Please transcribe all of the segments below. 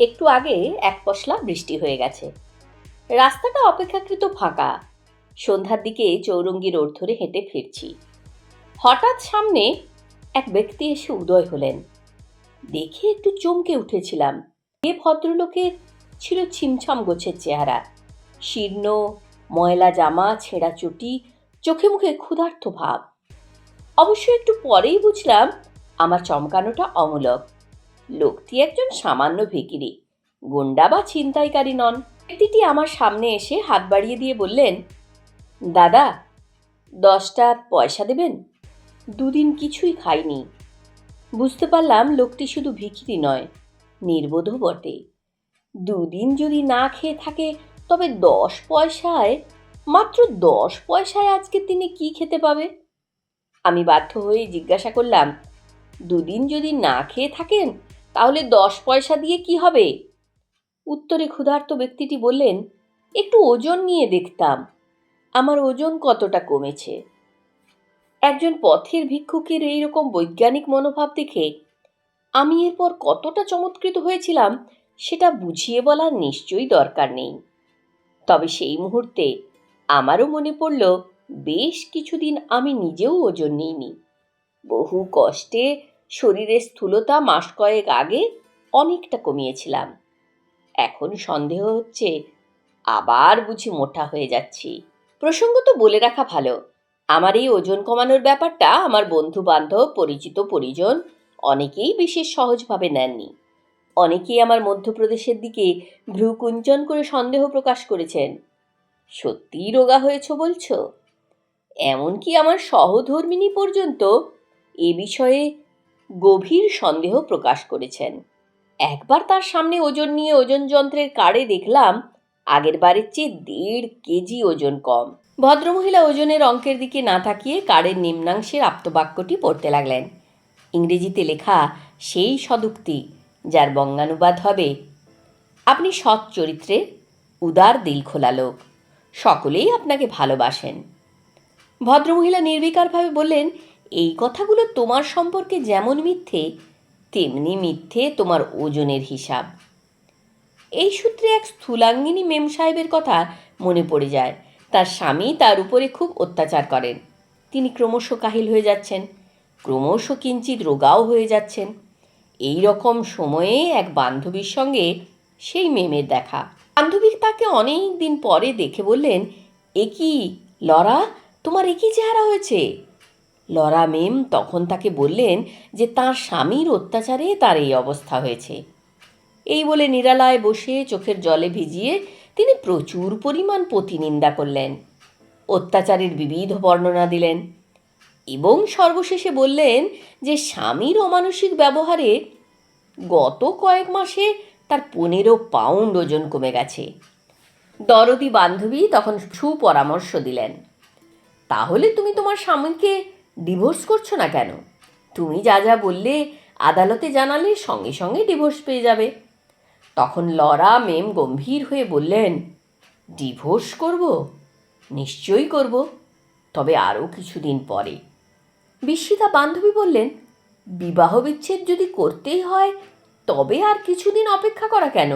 একটু আগে এক পশলা বৃষ্টি হয়ে গেছে। রাস্তাটা অপেক্ষাকৃত ফাঁকা। সন্ধ্যার দিকে চৌরঙ্গি রোড ধরে হেঁটে ফিরছি। হঠাৎ সামনে এক ব্যক্তি এসে উদয় হলেন। দেখে একটু চমকে উঠেছিলাম। এ ভদ্রলোকের ছিল ছিমছাম গোছের চেহারা। শীর্ণ, ময়লা জামা, ছেঁড়া চুটি, চোখে মুখে ক্ষুধার্ত ভাব। অবশ্য একটু পরেই বুঝলাম, আমার চমকানোটা অমূলক। লোকটি একজন সামান্য ভিকিরি। গুন্ডা বা ছিনতাইকারী নন। ব্যক্তিটি আমার সামনে এসে হাত বাড়িয়ে দিয়ে বললেন, দাদা, দশটা পয়সা দেবেন? দুদিন কিছুই খাইনি। বুঝতে পারলাম লোকটি শুধু ভিখিরি নয়, নির্বোধও বটে। দুদিন যদি না খেয়ে থাকে, তবে দশ পয়সায়, মাত্র দশ পয়সায় আজকে তিনি কি খেতে পাবে? আমি বাধ্য হয়ে জিজ্ঞাসা করলাম, দুদিন যদি না খেয়ে থাকেন তাহলে দশ পয়সা দিয়ে কি হবে? উত্তরে ক্ষুধার্ত ব্যক্তিটি বললেন, একটু ওজন নিয়ে দেখতাম। আমার ওজন কতটা কমেছে? একজন পথের ভিক্ষুকের এইরকম বৈজ্ঞানিক মনোভাব দেখে আমি এরপর কতটা চমৎকৃত হয়েছিলাম সেটা বুঝিয়ে বলার নিশ্চয়ই দরকার নেই। তবে সেই মুহূর্তে আমারও মনে পড়ল, বেশ কিছুদিন আমি নিজেও ওজন নিইনি। বহু কষ্টে শরীরের স্থূলতা মাস কয়েক আগে অনেকটা কমিয়েছিলাম। এখন সন্দেহ হচ্ছে আবার বুঝি মোটা হয়ে যাচ্ছি। প্রসঙ্গত বলে রাখা ভালো, আমার এই ওজন কমানোর ব্যাপারটা আমার বন্ধু বান্ধব পরিচিত পরিজন অনেকেই বিশেষ সহজভাবে নেননি। অনেকেই আমার মধ্যপ্রদেশের দিকে ভ্রু কুঞ্চন করে সন্দেহ প্রকাশ করেছেন। সত্যিই রোগা হয়েছ বলছো? এমনকি আমার সহধর্মিনী পর্যন্ত এ বিষয়ে গভীর সন্দেহ প্রকাশ করেছেন। একবার তার সামনে ওজন নিয়ে ওজন যন্ত্রের কার্ডে দেখলাম, আগের বারের চেয়ে দেড় কেজি ওজন কম। ভদ্রমহিলা ওজনের অঙ্কের দিকে না তাকিয়ে কার্ডের নিম্নাংশের আপ্তবাক্যটি পড়তে লাগলেন। ইংরেজিতে লেখা, সেই সদুক্তি, যার বঙ্গানুবাদ হবে, আপনি সৎ চরিত্রে উদার দিল খোলা লোক, সকলেই আপনাকে ভালোবাসেন। ভদ্রমহিলা নির্বিকারভাবে বললেন এই কথাগুলো তোমার সম্পর্কে যেমন মিথ্যে, তেমনি মিথ্যে তোমার ওজনের হিসাব। এই সূত্রে এক স্থূলাঙ্গিনী মেম সাহেবের কথা মনে পড়ে যায়। তার স্বামী তার উপরে খুব অত্যাচার করেন। তিনি ক্রমশ কাহিল হয়ে যাচ্ছেন। ক্রমশ কিঞ্চিত রোগাও হয়ে যাচ্ছেন। এই রকম সময়ে এক বান্ধবীর সঙ্গে সেই মেমের দেখা। বান্ধবী তাকে অনেক দিন পরে দেখে বললেন, এ কি লরা, তোমার একই চেহারা হয়েছে? লরা মেম তখন তাকে বললেন যে তার স্বামীর অত্যাচারে তার এই অবস্থা হয়েছে। এই বলে নিরালায় বসে চোখের জলে ভিজিয়ে তিনি প্রচুর পরিমাণ প্রতিনিন্দা করলেন। অত্যাচারের বিবিধ বর্ণনা দিলেন। এবং সর্বশেষে বললেন যে স্বামীর অমানসিক ব্যবহারে গত কয়েক মাসে তার পনেরো পাউন্ড ওজন কমে গেছে। দরদি বান্ধবী তখন সুপরামর্শ দিলেন, তাহলে তুমি তোমার স্বামীকে ডিভোর্স করছ না কেন? তুমি যা যা বললে, আদালতে জানালে সঙ্গে সঙ্গে ডিভোর্স পেয়ে যাবে। তখন লরা, মেম গম্ভীর হয়ে বললেন, ডিভোর্স করব? নিশ্চয়ই করব। তবে আরও কিছুদিন পরে। বিস্মিতা বান্ধবী বললেন, বিবাহ বিচ্ছেদ যদি করতেই হয়, তবে আর কিছুদিন অপেক্ষা করা কেন?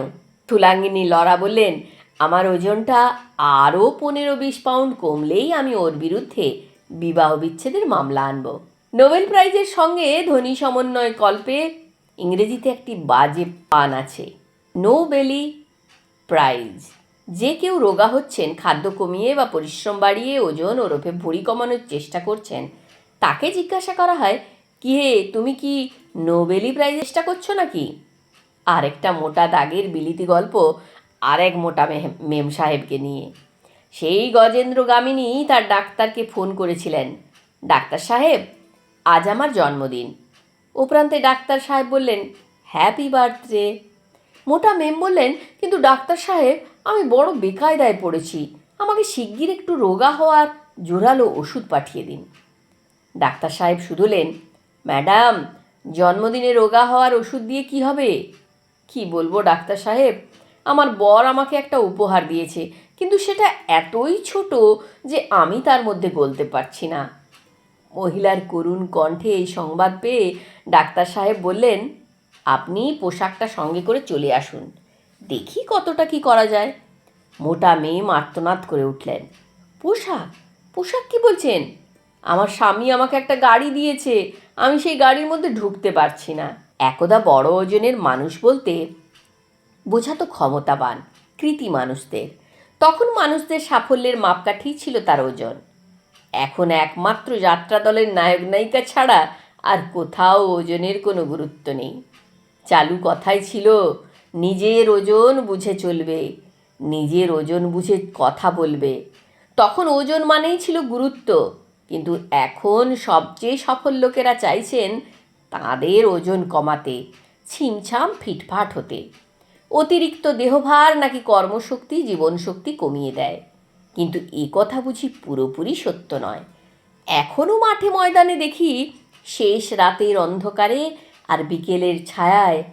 তুলাঙ্গিনী লরা বললেন, আমার ওজনটা আরও পনেরো বিশ পাউন্ড কমলেই আমি ওর বিরুদ্ধে বিবাহ বিচ্ছেদের মামলা আনব। নোবেল প্রাইজের সঙ্গে ধ্বনি সমন্বয় কল্পে ইংরেজিতে একটি বাজে পান আছে, নোবেলি প্রাইজ। যে কেউ রোগা হচ্ছেন, খাদ্য কমিয়ে বা পরিশ্রম বাড়িয়ে ওজন, ওরফে ভুঁড়ি কমানোর চেষ্টা করছেন, তাকে জিজ্ঞাসা করা হয়, কি হে, তুমি কি নোবেলি প্রাইজ চেষ্টা করছ নাকি? আরেকটা মোটা দাগের বিলিতি গল্প, আরেক মোটা মেম সাহেবকে নিয়ে। সেই গজেন্দ্র গামিনী তার ডাক্তারকে ফোন করেছিলেন। ডাক্তার সাহেব, আজ আমার জন্মদিন। উপরান্তে ডাক্তার সাহেব বললেন হ্যাপি বার্থডে মোটা মেম বললেন, কিন্তু ডাক্তার সাহেব, আমি বড় বেকায়দায় পড়েছি। আমাকে শিগগির একটু রোগা হওয়ার জোরালো ওষুধ পাঠিয়ে দিন। ডাক্তার সাহেব শুধুলেন ম্যাডাম জন্মদিনে রোগা হওয়ার ওষুধ দিয়ে কি হবে? কি বলব, ডাক্তার সাহেব আমার বর আমাকে একটা উপহার দিয়েছে, কিন্তু সেটা এতই ছোট যে আমি তার মধ্যে গলতে পারছি না। মহিলার করুণ কণ্ঠে এই সংবাদ পেয়ে ডাক্তার সাহেব বললেন, আপনি পোশাকটা সঙ্গে করে চলে আসুন, দেখি কতটা কি করা যায়। মোটা মেয়ে মার্তনাদ করে উঠলেন, পোশাক? পোশাক কি বলছেন? আমার স্বামী আমাকে একটা গাড়ি দিয়েছে, আমি সেই গাড়ির মধ্যে ঢুকতে পারছি না। একদা বড় ওজনের মানুষ বলতে বোঝাতো ক্ষমতাবান, কৃতি মানুষদের। তখন মানুষদের সাফল্যের মাপকাঠি ছিল তার ওজন। এখন একমাত্র যাত্রা দলের নায়ক নায়িকা ছাড়া আর কোথাও ওজনের কোনো গুরুত্ব নেই। চালু কথাই ছিল, নিজের ওজন বুঝে চলবে, নিজের ওজন বুঝে কথা বলবে। তখন ওজন মানেই ছিল গুরুত্ব, কিন্তু এখন সবচেয়ে সফল লোকেরা চাইছেন তাদের ওজন কমাতে, ছিমছাম ফিটফাট হতে। অতিরিক্ত দেহভার নাকি কর্মশক্তি, জীবনশক্তি কমিয়ে দেয়। কিন্তু এ কথা বুঝি পুরোপুরি সত্য নয়। এখনও মাঠে ময়দানে দেখি শেষ রাতের অন্ধকারে আর বিকেলের ছায়ায়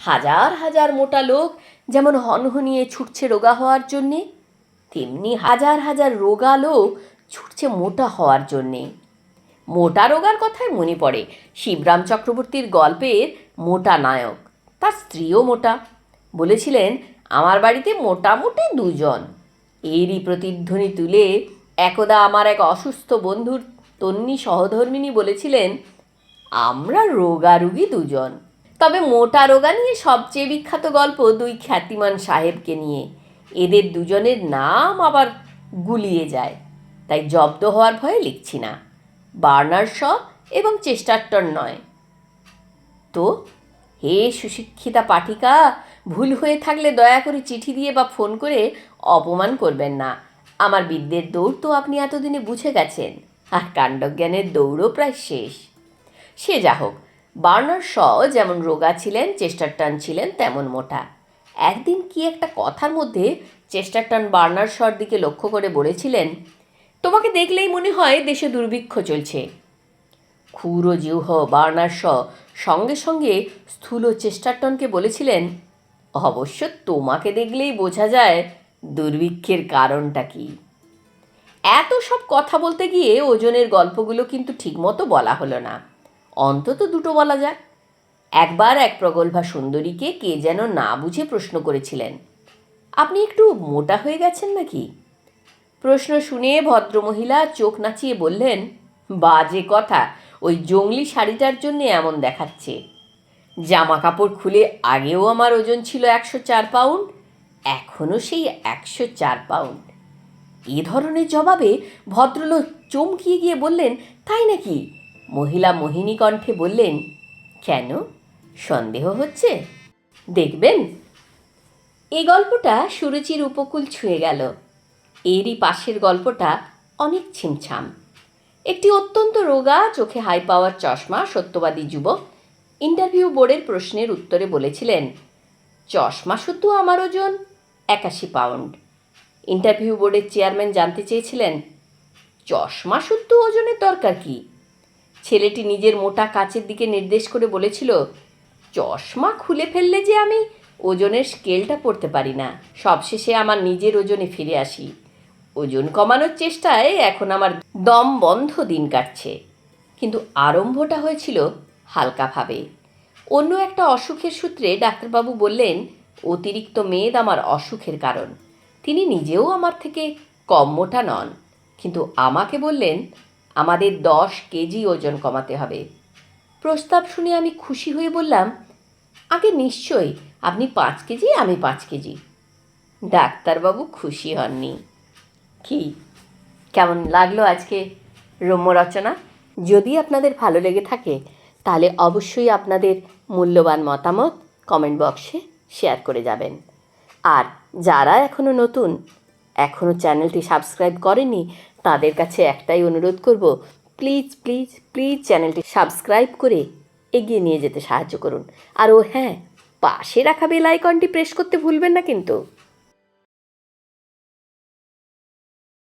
হাজার হাজার মোটা লোক যেমন হনহনিয়ে ছুটছে রোগা হওয়ার জন্যে, তেমনি হাজার হাজার রোগা লোক ছুটছে মোটা হওয়ার জন্যে। মোটা রোগার কথায় মনে পড়ে শিবরাম চক্রবর্তীর গল্পের মোটা নায়ক। তার স্ত্রীও মোটা। বলেছিলেন, আমার বাড়িতে মোটামুটি দুজন। এরই প্রতিধ্বনি তুলে একদা আমার এক অসুস্থ বন্ধুর তন্নি সহধর্মিনী বলেছিলেন, আমরা রোগারুগী দুজন। তবে মোটা রোগা নিয়ে সবচেয়ে বিখ্যাত গল্প দুই খ্যাতিমান সাহেবকে নিয়ে। এদের দুজনের নাম আবার গুলিয়ে যায়। তাই জব্দ হওয়ার ভয়ে লিখছি না। বার্নার শ এবং চেষ্টারটন নয়। তো, হে সুশিক্ষিতা পাঠিকা ভুল হয়ে থাকলে দয়া করে চিঠি দিয়ে বা ফোন করে অপমান করবেন না। আমার বিদ্যের দৌড় তো আপনি এতদিনে বুঝে গেছেন, আর কাণ্ডজ্ঞানের দৌড়ও প্রায় শেষ। সে যা হোক বার্নার শ যেমন রোগা ছিলেন চেস্টারটন ছিলেন, তেমন মোটা। একদিন কি একটা কথার মধ্যে চেস্টারটন বার্নার শর দিকে লক্ষ্য করে বলেছিলেন, তোমাকে দেখলেই মনে হয় দেশে দুর্ভিক্ষ চলছে। ক্ষুরো জিহ্ব বার্নার শ সঙ্গে সঙ্গে স্থূল চেস্টারটনকে বলেছিলেন অবশ্য তোমাকে দেখলেই বোঝা যায় দুর্ভিক্ষের কারণটা কি। এত সব কথা বলতে গিয়ে ওজনের গল্পগুলো কিন্তু ঠিকমতো বলা হলো না। অন্তত দুটো বলা যাক। একবার এক প্রগল্ভা সুন্দরীকে কে যেন না বুঝে প্রশ্ন করেছিলেন। আপনি একটু মোটা হয়ে গেছেন নাকি? প্রশ্ন শুনে ভদ্রমহিলা চোখ নাচিয়ে বললেন, বাজে কথা, ওই জঙ্গলি শাড়িটার জন্য এমন দেখাচ্ছে। জামা কাপড় খুলে আগেও আমার ওজন ছিল একশো চার পাউন্ড এখনও সেই একশো চার পাউন্ড। এ ধরনের জবাবে ভদ্রলোক চমকিয়ে গিয়ে বললেন, তাই নাকি? মহিলা মোহিনী কণ্ঠে বললেন, কেন? সন্দেহ হচ্ছে? দেখবেন। এই গল্পটা সুরুচির উপকূল ছুঁয়ে গেল। এরই পাশের গল্পটা অনেক ছিমছাম। একটি অত্যন্ত রোগা, চোখে হাই পাওয়ার চশমা, সত্যবাদী যুবক ইন্টারভিউ বোর্ডের প্রশ্নের উত্তরে বলেছিলেন, চশমা শুদ্ধ আমার ওজন, একাশি পাউন্ড। ইন্টারভিউ বোর্ডের চেয়ারম্যান জানতে চেয়েছিলেন, চশমা শুদ্ধ ওজনের দরকার কি? ছেলেটি নিজের মোটা কাচের দিকে নির্দেশ করে বলেছিল, চশমা খুলে ফেললে যে আমি ওজনের স্কেলটা পড়তে পারি না। সবশেষে আমার নিজের ওজনে ফিরে আসি। ওজন কমানোর চেষ্টায় এখন আমার দম বন্ধ দিন কাটছে। কিন্তু আরম্ভটা হয়েছিল হালকাভাবে। অন্য একটা অসুখের সূত্রে ডাক্তারবাবু বললেন, অতিরিক্ত মেদ আমার অসুখের কারণ। তিনি নিজেও আমার থেকে কম মোটা নন। কিন্তু আমাকে বললেন, আমাদের দশ কেজি ওজন কমাতে হবে। প্রস্তাব শুনে আমি খুশি হয়ে বললাম, আগে নিশ্চয়ই, আপনি পাঁচ কেজি, আমি পাঁচ কেজি। ডাক্তারবাবু খুশি হননি। কি? কেমন লাগল আজকে রম্য রচনা? যদি আপনাদের ভালো লেগে থাকে তাহলে অবশ্যই আপনাদের মূল্যবান মতামত কমেন্ট বক্সে শেয়ার করে যাবেন। আর যারা এখনও নতুন এখনও চ্যানেলটি সাবস্ক্রাইব করেনি তাদের কাছে একটাই অনুরোধ করব প্লিজ প্লিজ প্লিজ চ্যানেলটি সাবস্ক্রাইব করে এগিয়ে নিয়ে যেতে সাহায্য করুন। আর ও হ্যাঁ পাশে রাখা বেল আইকনটি প্রেস করতে ভুলবেন না কিন্তু।